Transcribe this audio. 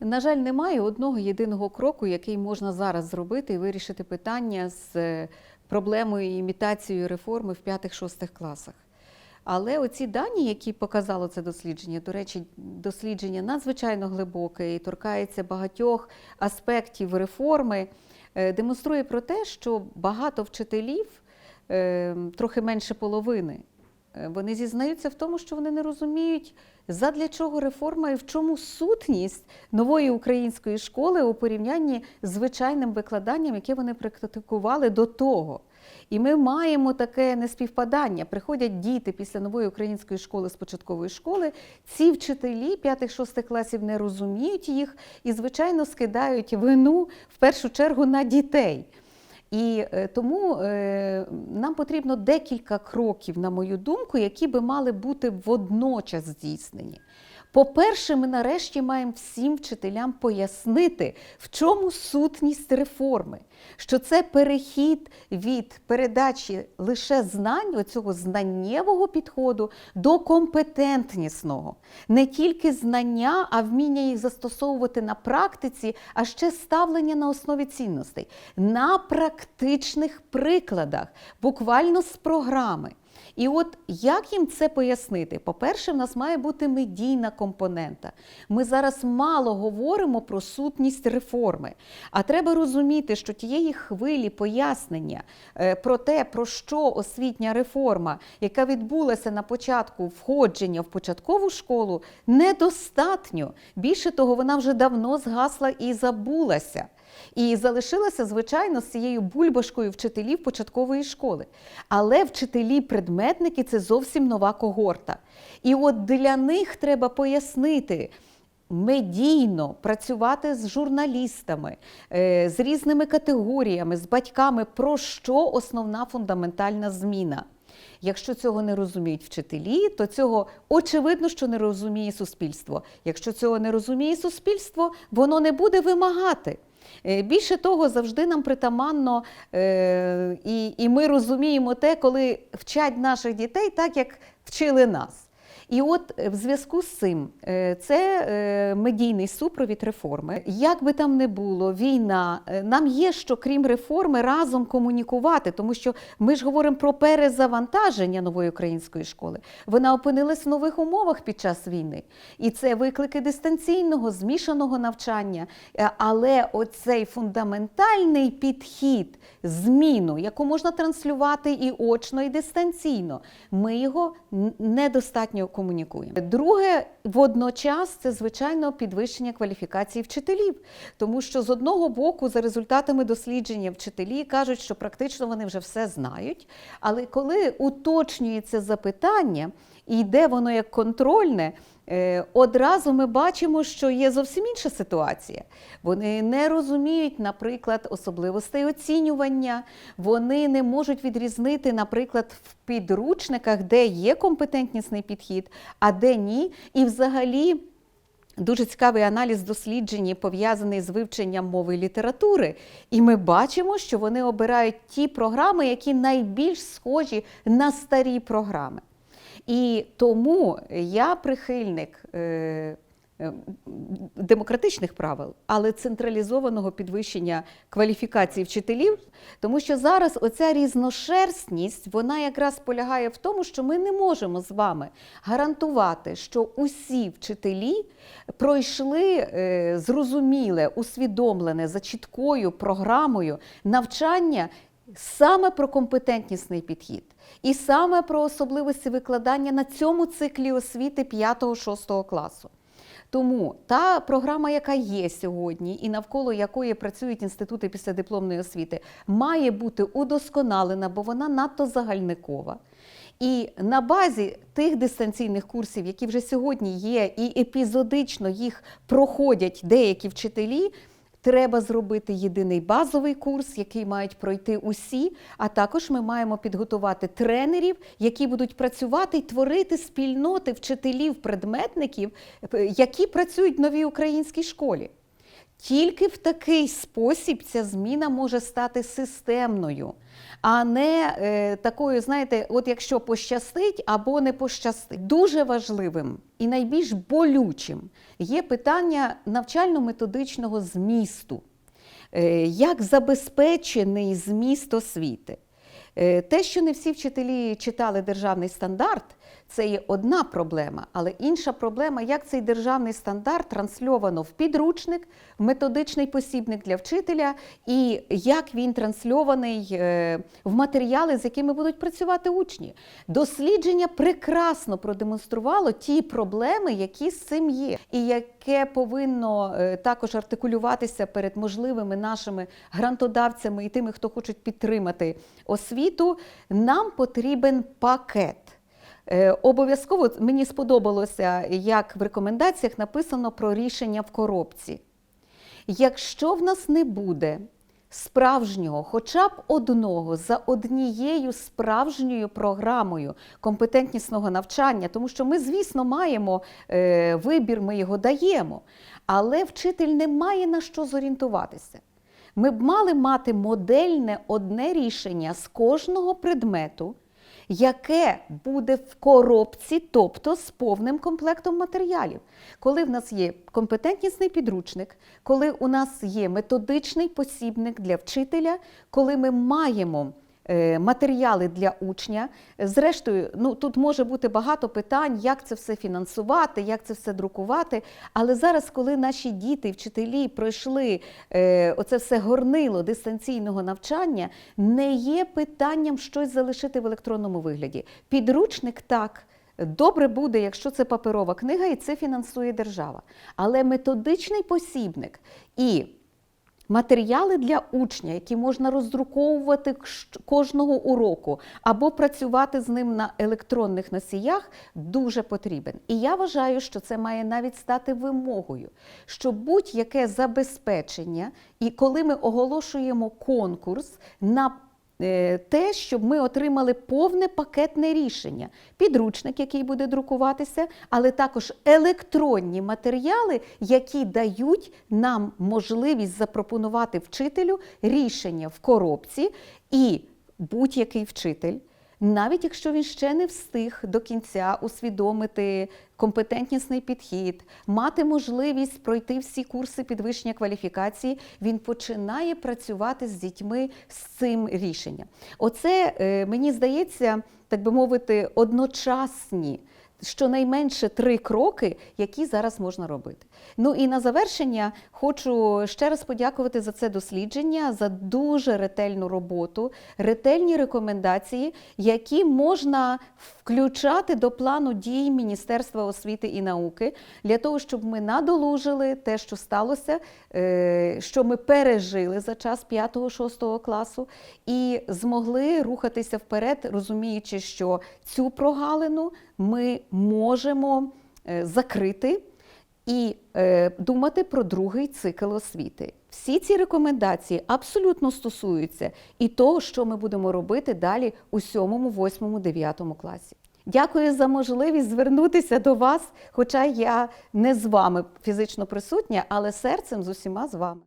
На жаль, немає одного єдиного кроку, який можна зараз зробити і вирішити питання з е, проблемою імітацією реформи в 5-6 класах. Але оці дані, які показало це дослідження, до речі, дослідження надзвичайно глибоке і торкається багатьох аспектів реформи, е, демонструє про те, що багато вчителів, е, трохи менше половини, вони зізнаються в тому, що вони не розуміють, задля чого реформа і в чому сутність нової української школи у порівнянні з звичайним викладанням, яке вони практикували до того. І ми маємо таке неспівпадання. Приходять діти після нової української школи з початкової школи. Ці вчителі 5-6 класів не розуміють їх і, звичайно, скидають вину в першу чергу на дітей. І е, тому е, нам потрібно декілька кроків, на мою думку, які би мали бути водночас здійснені. По-перше, ми нарешті маємо всім вчителям пояснити, в чому сутність реформи, що це перехід від передачі лише знань, оцього знаннєвого підходу до компетентнісного. Не тільки знання, а вміння їх застосовувати на практиці, а ще ставлення на основі цінностей, на практичних прикладах, буквально з програми. І от як їм це пояснити? По-перше, в нас має бути медійна компонента. Ми зараз мало говоримо про сутність реформи, а треба розуміти, що тієї хвилі пояснення е, про те, про що освітня реформа, яка відбулася на початку входження в початкову школу, недостатньо. Більше того, вона вже давно згасла і забулася. І залишилася, звичайно, з цією бульбашкою вчителів початкової школи. Але вчителі-предметники це зовсім нова когорта. І от для них треба пояснити. Медійно працювати з журналістами, е, з різними категоріями, з батьками, про що основна фундаментальна зміна. Якщо цього не розуміють вчителі, то цього очевидно, що не розуміє суспільство. Якщо цього не розуміє суспільство, воно не буде вимагати. Е, Більше того, завжди нам притаманно, е, і, і ми розуміємо те, коли вчать наших дітей так, як вчили нас. І от е, в зв'язку з цим е, це е, медійний супровід реформи. Як би там не було, війна, нам є що, крім реформи, разом комунікувати, тому що ми ж говоримо про перезавантаження нової української школи. Вона опинилась в нових умовах під час війни. І це виклики дистанційного, змішаного навчання. Але оцей фундаментальний підхід, зміну, яку можна транслювати і очно, і дистанційно, ми його недостатньо комунікуємо. Друге, водночас, це звичайно підвищення кваліфікації вчителів, тому що з одного боку, за результатами дослідження, вчителі кажуть, що практично вони вже все знають. Але коли уточнюється запитання і йде воно як контрольне. е, Одразу ми бачимо, що є зовсім інша ситуація. Вони не розуміють, наприклад, особливостей оцінювання, вони не можуть відрізнити, наприклад, в підручниках, де є компетентнісний підхід, а де ні. І взагалі. Дуже цікавий аналіз досліджень пов'язаний з вивченням мови і літератури. І ми бачимо, що вони обирають ті програми, які найбільш схожі на старі програми. І тому я прихильник е, е, демократичних правил, але централізованого підвищення кваліфікації вчителів, тому що зараз оця різношерстність вона якраз полягає в тому, що ми не можемо з вами гарантувати, що усі вчителі пройшли е, зрозуміле, усвідомлене за чіткою програмою навчання саме про компетентнісний підхід. І саме про особливості викладання на цьому циклі освіти 5-6 класу. Тому та програма, яка є сьогодні, і навколо якої працюють інститути післядипломної освіти, має бути удосконалена, бо вона надто загальникова. І на базі тих дистанційних курсів, які вже сьогодні є, і епізодично їх проходять деякі вчителі. Треба зробити єдиний базовий курс, який мають пройти усі. А також ми маємо підготувати тренерів, які будуть працювати і творити спільноти вчителів-предметників, е, які працюють в новій українській школі. Тільки в такий спосіб ця зміна може стати системною. а не е, такою, знаєте, от якщо пощастить або не пощастить. Дуже важливим і найбільш болючим є питання навчально-методичного змісту. Е, Як забезпечений зміст освіти? Е, Те, що не всі вчителі читали державний стандарт, це є одна проблема, але інша проблема, як цей державний стандарт трансльовано в підручник, в методичний посібник для вчителя, і як він трансльований е, в матеріали, з якими будуть працювати учні. Дослідження прекрасно продемонструвало ті проблеми, які з цим є, і яке повинно е, також артикулюватися перед можливими нашими грантодавцями і тими, хто хочуть підтримати освіту. Нам потрібен пакет. Е, Обов'язково мені сподобалося, як в рекомендаціях написано про рішення в коробці. Якщо в нас не буде справжнього, хоча б одного за однією справжньою програмою компетентнісного навчання, тому що ми, звісно, маємо е, вибір, ми його даємо, але вчитель не має на що зорієнтуватися. Ми б мали мати модельне одне рішення з кожного предмету яке буде в коробці, тобто з повним комплектом матеріалів. Коли в нас є компетентнісний підручник, коли у нас є методичний посібник для вчителя, коли ми маємо матеріали для учня. Зрештою, ну тут може бути багато питань, як це все фінансувати, як це все друкувати. Але зараз, коли наші діти, вчителі пройшли е, оце все горнило дистанційного навчання, не є питанням щось залишити в електронному вигляді. Підручник так. Добре буде, якщо це паперова книга і це фінансує держава. Але методичний посібник і Матеріали для учня, які можна роздруковувати кожного уроку, або працювати з ним на електронних носіях, дуже потрібен. І я вважаю, що це має навіть стати вимогою, що будь-яке забезпечення, і коли ми оголошуємо конкурс на те, щоб ми отримали повне пакетне рішення, підручник, який буде друкуватися, але також електронні матеріали, які дають нам можливість запропонувати вчителю рішення в коробці, і будь-який вчитель. Навіть якщо він ще не встиг до кінця усвідомити компетентнісний підхід, мати можливість пройти всі курси підвищення кваліфікації, він починає працювати з дітьми з цим рішенням. Оце е, мені здається, так би мовити, одночасні. Щонайменше три кроки, які зараз можна робити. Ну і на завершення хочу ще раз подякувати за це дослідження, за дуже ретельну роботу, ретельні рекомендації, які можна включати до плану дій Міністерства освіти і науки для того, щоб ми надолужили те, що сталося, е, що ми пережили за час 5-6 класу, і змогли рухатися вперед, розуміючи, що цю прогалину ми можемо е, закрити і е, думати про другий цикл освіти. Всі ці рекомендації абсолютно стосуються і того, що ми будемо робити далі у 7, 8, 9 класі. Дякую за можливість звернутися до вас, хоча я не з вами фізично присутня, але серцем з усіма з вами.